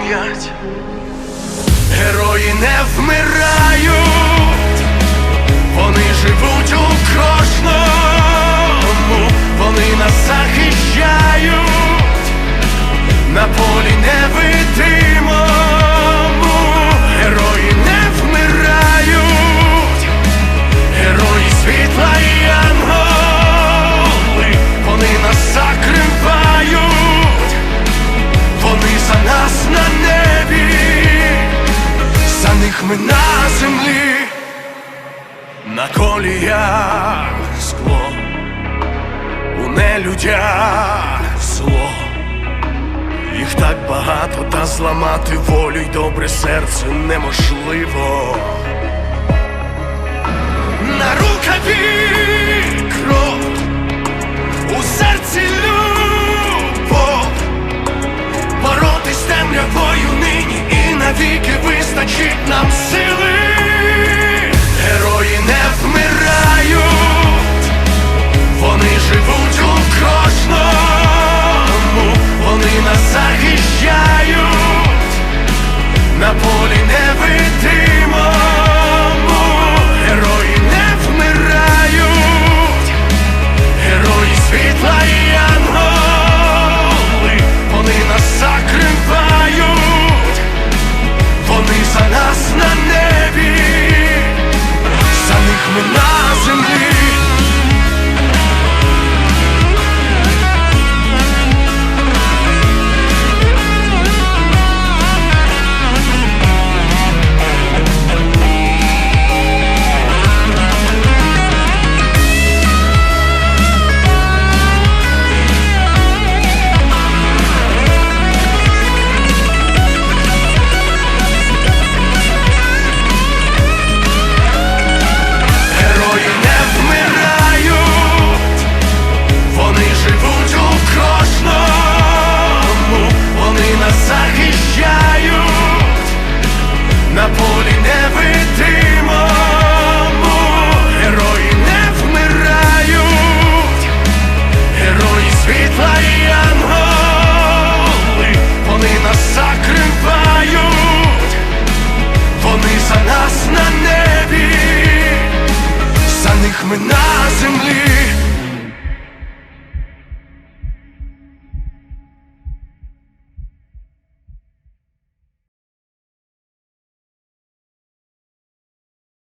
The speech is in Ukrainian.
Пам'ять, герої не вмирають, вони живуть на коліях скло, у нелюдях зло. Їх так багато, та зламати волю й добре серце неможливо. На рукаві кров, у серці любов, боротись темрявою нині і навіки вистачить нам сили. ми на землі.